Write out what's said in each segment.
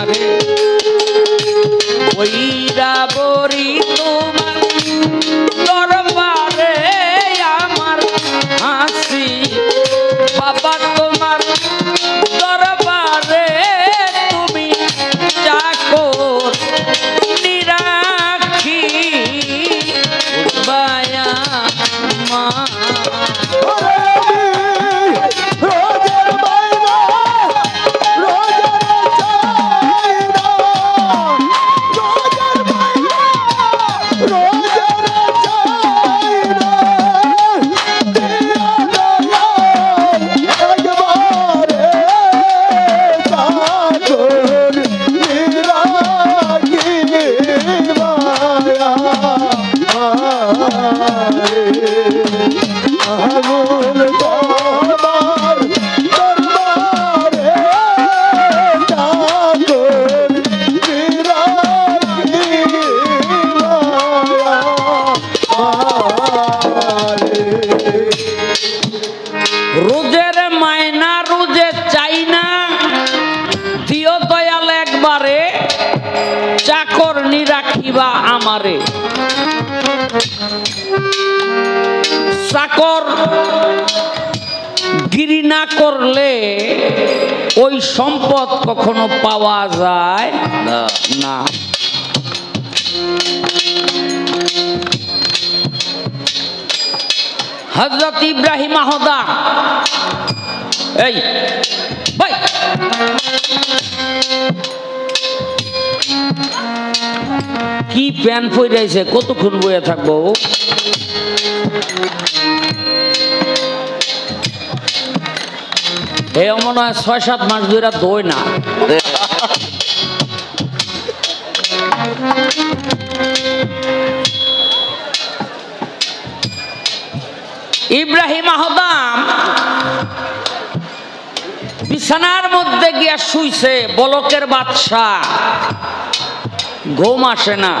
Amén. একবারে চাকর রাখিবা আমারে। চাকর গিরি না করলে ওই সম্পদ কখনো পাওয়া যায় না। না। হজরত ইব্রাহিম আহদা এই ভাই। কি প্যান ফইরাইছে কতক্ষণ বয়ে থাকব? এ মনে হয় ছয় সাত মাস ধরে দই না। ইব্রাহিম আহদাম বিছানার মধ্যে গিয়া শুইছে বলকের বাদশাহ। ঘুম আসে না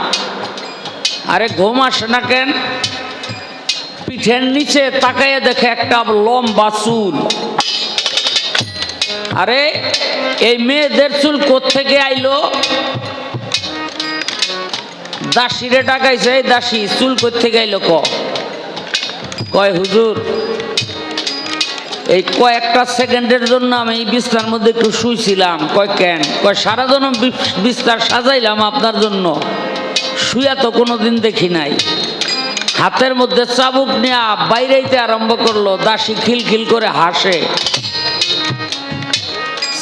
আরে ঘুম আসে না কেন? পিঠের নিচে তাকাইয়ে দেখে একটা লম্বা চুল। আরে, এই মেয়েদের চুল কোত্থেকে আইলো? দাসিরে ডাকাইছে, এই দাসী, চুল কোত্থেকে আইলো কয়, হুজুর এই কয়েকটা সেকেন্ডের জন্য আমি এই বিস্তার মধ্যে একটু শুইছিলাম। কয় কেন? কয় সারা জন বিস্তার সাজাইলাম আপনার জন্য। শুয়া তো কোনোদিন দেখি নাই। হাতের মধ্যে চাবুক নেয়া বাইরেইতে আরম্ভ করল, দাসী খিলখিল করে হাসে।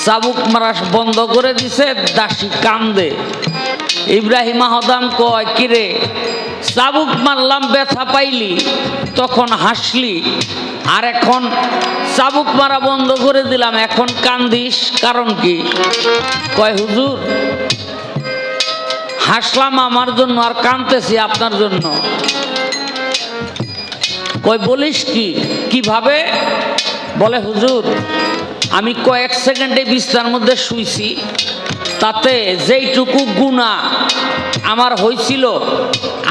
চাবুক মারা বন্ধ করে দিছে, দাসী কান্দে। ইব্রাহিম আহদাম কয়, কিরে চাবুক মারলাম, ব্যথা পাইলি, তখন হাসলি। আর এখন চাবুক মারা বন্ধ করে দিলাম, এখন কান্দিস, কারণ কি? কয়, হুজুর, হাসলাম আমার জন্য আর কাঁদতেছি আপনার জন্য। কই বলিস কি? কীভাবে? বলে, হুজুর, আমি কয়েক সেকেন্ডে বিছনার মধ্যে শুইছি, তাতে যেইটুকু গুণা আমার হয়েছিল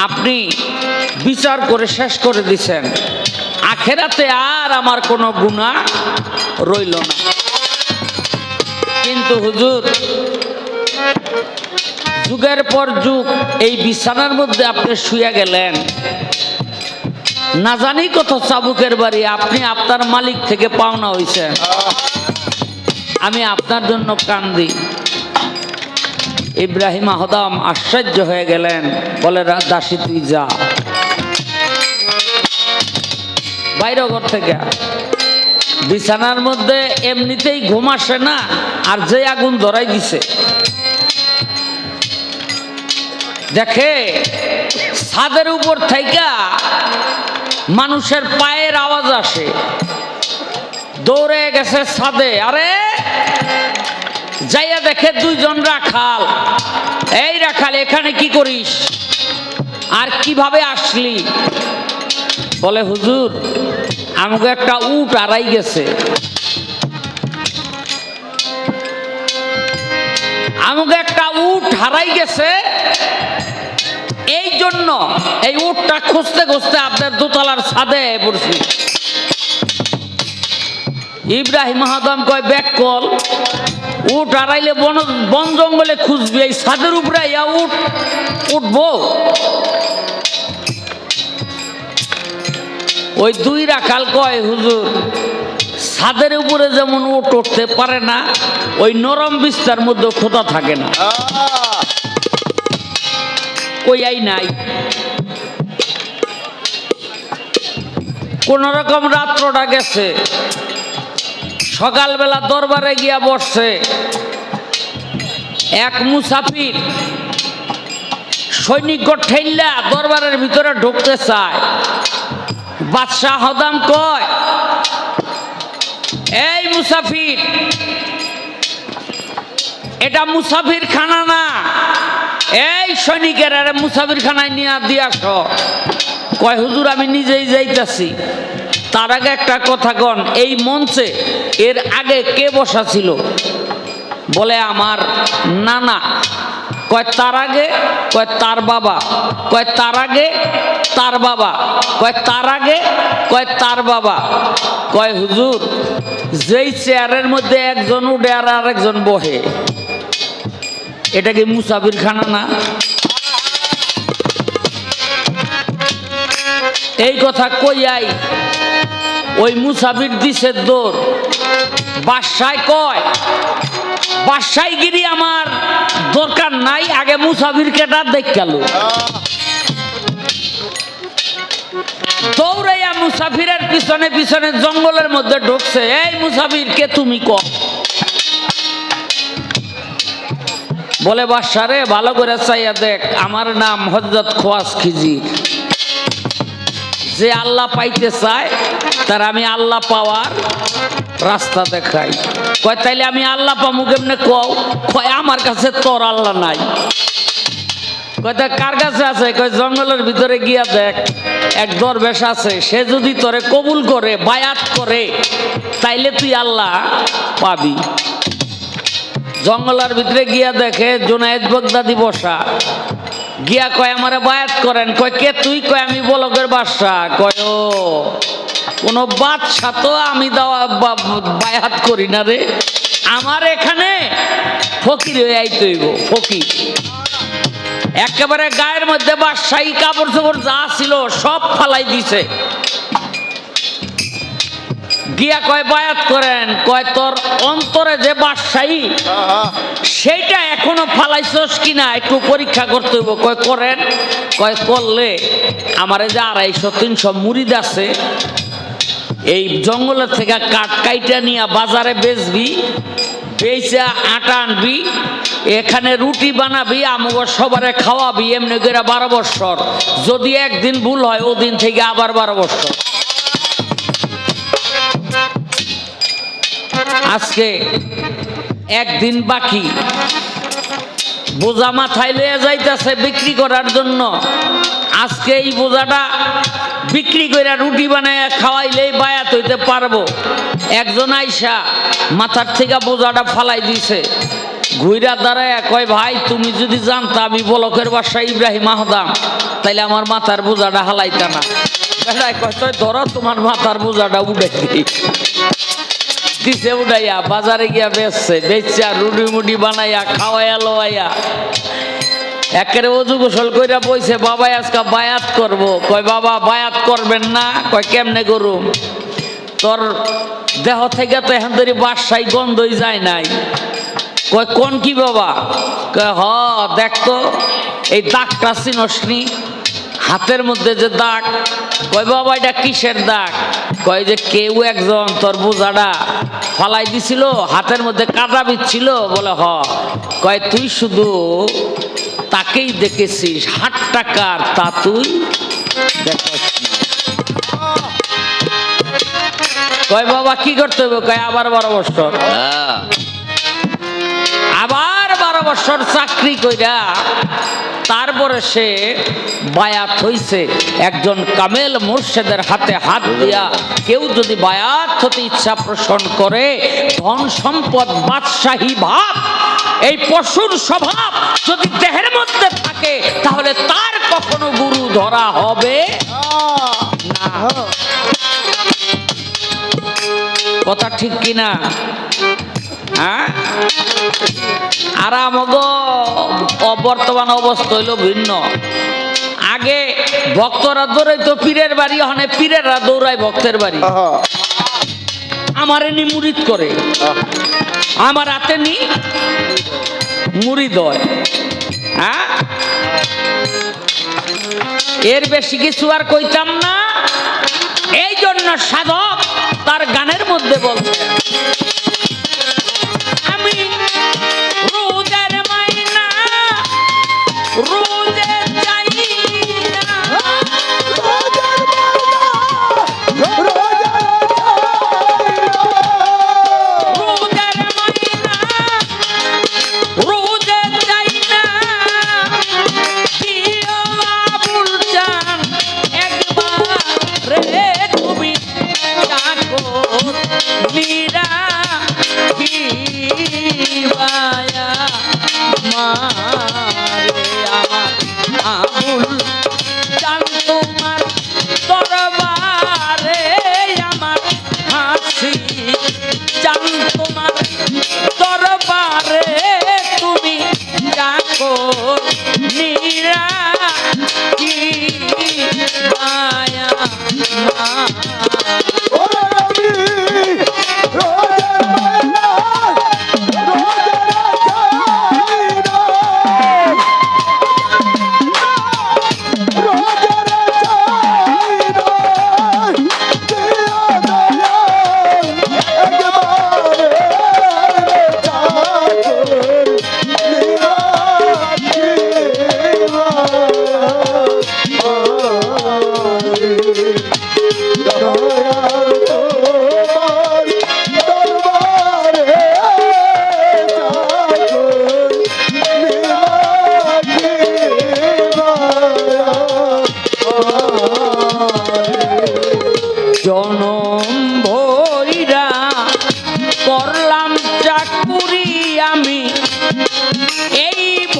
আপনি বিচার করে শেষ করে দিছেন। আখেরাতে আর আমার কোনো গুণা রইল না। কিন্তু হুজুর, যুগের পর যুগ এই বিছানার মধ্যে আপনি শুয়ে গেলেন। না জানি কত চাবুকের বাড়ি, আপনি আপনার মালিক থেকে পাওনা হয়েছেন আমি আপনার জন্য কান্দি। ইব্রাহিম আহদাম আশ্চর্য হয়ে গেলেন। বলে দাসী, তুই যা। বাইরে ঘর থেকে। বিছানার মধ্যে এমনিতেই ঘুম আসে না, আর যে আগুন ধরাই দিছে। দেখে, ছাদের উপর থাইকা মানুষের পায়ের আওয়াজ আসে। দৌড়ে গেছে ছাদে। আরে যাইয়া দেখে দুইজন রাখাল। এই রাখাল, এখানে কি করিস? আর কীভাবে আসলি? বলে, হুজুর, আমাকে একটা উট আড়াই গেছে। আমাকে একটা উট হারাই গেছে। এই জন্য এই উটটা খুঁজতে খুঁজতে আপনার দোতলার ছাদে পড়ছি। ইব্রাহিম হাদাম কয় ব্যাক কল। উট হারাইলে বন বন জঙ্গলে খুঁজবি এই ছাদের উপরে ইয়া উঠ উঠবো। ওই দুই রাখাল কয় হুজুর ছাদের উপরে যেমন উট উঠতে পারে না ওই নরম বিস্তার মধ্যে খোদা থাকে না। কই আই নাই। কোন রকম রাত্রটা গেছে। সকালবেলা দরবারে গিয়া বসছে। এক মুসাফির সৈনিক ঠেললা দরবারের ভিতরে ঢুকতে চায়। বাদশাহ হদাম কয়, এই মুসাফির, এটা মুসাফির খানা না। এই সৈনিকের আরে মুসাফির খানায় নিয়ে দিয়ে আস। কয়, হুজুর, আমি নিজেই যাইতাছি। তার আগে একটা কথা কন, এই মঞ্চে এর আগে কে বসা ছিল? বলে আমার নানা। কয়, তার আগে? কয়, তার বাবা। কয়, তার আগে? তার বাবা। কয়, তার আগে? কয়, তার বাবা। কয়, হুজুর, যেই চেয়ারের মধ্যে একজন উঠে আর আরেকজন বহে এটা কি মুসাফির খানা না? এই কথা কইয়াই ওই মুসাফির দিছে দৌড় বাসায় কয় বাসায় গিরি আমার দরকার নাই, আগে মুসাফির কেটা দেখ গেল দৌড়াইয়া মুসাফিরের পিছনে পিছনে জঙ্গলের মধ্যে ঢুকছে, এই মুসাফির, কে তুমি ক বলে বাসারে ভালো করে চাইয়া দেখ, আমার নাম হজরত খোয়াস খিজি। যে আল্লাহ পাইতে চায়, তার আমি আল্লাহ পাওয়ার রাস্তা দেখাই। কয়, তাইলে আমি আল্লাহ পামু কেমনে কও? কয়, আমার কাছে তোর আল্লাহ নাই। কয় কার কাছে আছে? কয়, জঙ্গলের ভিতরে গিয়া দেখ, এক দরবেশ আছে, সে যদি তোরে কবুল করে, বায়াত করে, তাইলে তুই আল্লাহ পাবি। জঙ্গলের ভিতরে গিয়া দেখে জোনায়েদ বগদাদি বসা। গিয়া কয়, আমারে বায়াত করেন। কয়, কে তুই? কয়, আমি বলকের বাসা কয়, ও কোনো বাদশা তো আমি দেওয়া বায়াত করি না রে। আমার এখানে ফকির হয়ে আইতে হইব, ফকির। একেবারে গায়ের মধ্যে বাদশাহী কাপড় চোপড় যা ছিল সব ফালাই দিছে। গিয়া কয়, বায়াত করেন। কয়, তোর অন্তরে যে বাদশাহী, সেইটা এখনও ফালাইছস কিনা একটু পরীক্ষা করতে হইব। কয়, করেন। কয়, করলে আমার যে আড়াইশো, তিনশো মুড়িদ আছে এই জঙ্গলের থেকে কাঠ কাইটা নিয়ে বাজারে বেচবি, বেচা আটা আনবি, এখানে রুটি বানাবি, আমগো সবারে খাওয়াবি, এমনি করে বারো বৎসর। যদি একদিন ভুল হয়, ওদিন থেকে আবার বারো বছর আজকে একদিন বাকি। বোঝা মাথায় লয়ে যাইতেছে বিক্রি করার জন্য। আজকে এই বোঝাটা বিক্রি করে রুটি বানায় খাওয়াইলেই বায়াত হইতে পারব। একজন আইসা মাথার থেকে বোঝাটা ফালাই দিছে। ঘুইরা দাঁড়ায় কয়, ভাই, তুমি যদি জানতা আমি বলকের বাসা ইব্রাহিম আহদাম, তাইলে আমার মাথার বোঝাটা হালাইতা না। কয়, "তই ধরো, তোমার মাথার উঠাইয়া বাজারে গিয়া বেচছে বেচা রুটি মুটি বানাইয়া, খাওয়াইয়া লোয়াইয়া একেবারে অজু গোসল কইরা বইছে, বাবাই, আজকে বায়াত করব। কয়, বাবা, বায়াত করবেন না? কয়, কেমনে করুম তোর দেহ থেকে তো এখন ধরে বাসাই গন্ধই যায় নাই। কয়, কোন কি বাবা? কয়, হ, দেখ তো, এই দাগটা চিনসনি। হাতের মধ্যে যে দাগ। কয়, বাবা, এটা কিসের দাগ? কয়, যে কেউ একজন তোর বোঝাটা ফালাই দিছিল, হাতের মধ্যে কাটা বিচ্ছিল। বলে, হ। কয়, তুই শুধু তাকেই দেখেছিস। হাট টাকার তা তুই কয় বাবা, কি করতে হবে? কয়, আবার বারো বছর। আবার বারো বছর চাকরি কইরা তারপরে সে বায়াত হইছে। একজন কামেল মুর্শেদের হাতে হাত দিয়া কেউ যদি বায়াত হতে ইচ্ছা পোষণ করে, ধন সম্পদ, বাদশাহী ভাব এই পশুর স্বভাব যদি দেহের মধ্যে থাকে তাহলে তার কখনো গুরু ধরা হবে না। কথা ঠিক কিনা? হ্যাঁ? আর বর্তমান অবস্থা হইল ভিন্ন। আগে ভক্তরা দৌড়াইতো পীরের বাড়ি হনে পীরেরা দৌড়ায় ভক্তের বাড়ি। আমার এনি মুরিদ করে। আমার হাতে নি মুড়ি দয় হ্যাঁ? এর বেশি কিছু আর কইতাম না। এই জন্য সাধক তার গানের মধ্যে বলছে।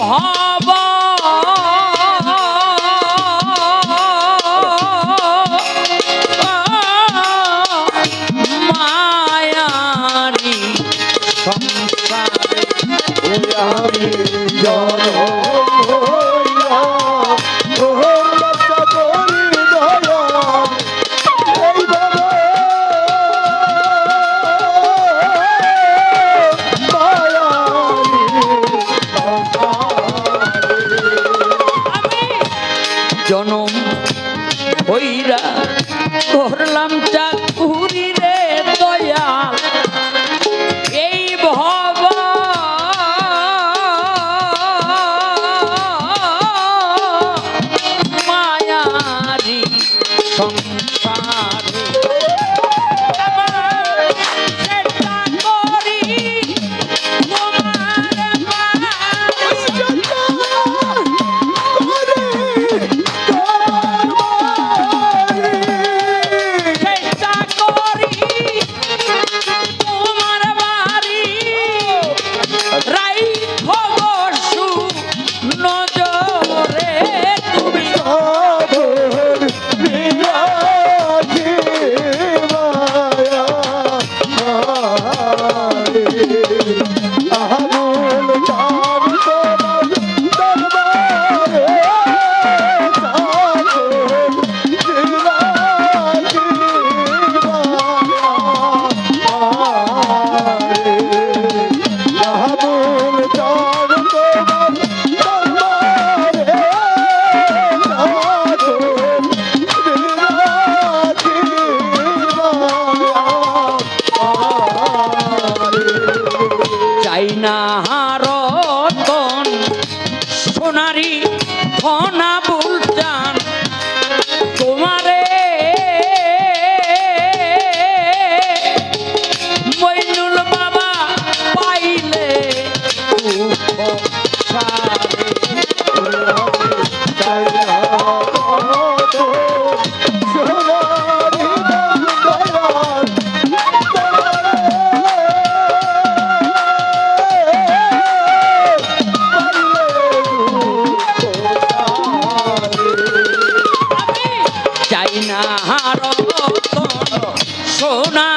এই না চাই না রতন সোনারি